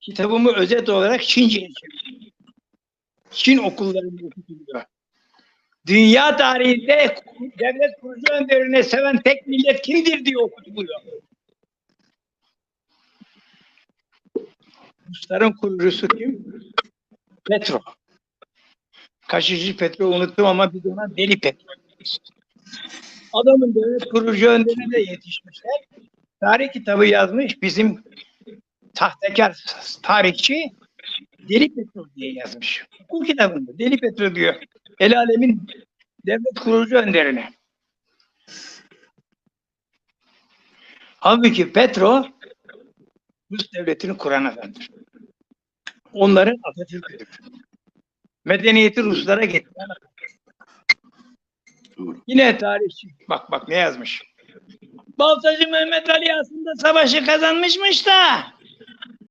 kitabımı özet olarak Çince'ye çevirdim. Çin okullarında okutuluyor. Dünya tarihinde devlet kurucu önderine seven tek millet kimdir diye okutuluyor. Rusların kurucusu kim? Petro. Kaşıcı Petro unuttum ama biz ona Deli Petro. Adamın devlet kurucu önderine de yetişmişler. Tarih kitabı yazmış bizim tahtekar tarihçi Deli Petro diye yazmış. Okul kitabında Deli Petro diyor. El alemin devlet kurucu önderine. Halbuki Petro Rus devletini kuran adamdır. Onların Atatürk'üdür. Medeniyeti Ruslara getiren. Doğru. Yine tarihçi. Bak bak ne yazmış. Baltacı Mehmet Ali aslında savaşı kazanmışmış da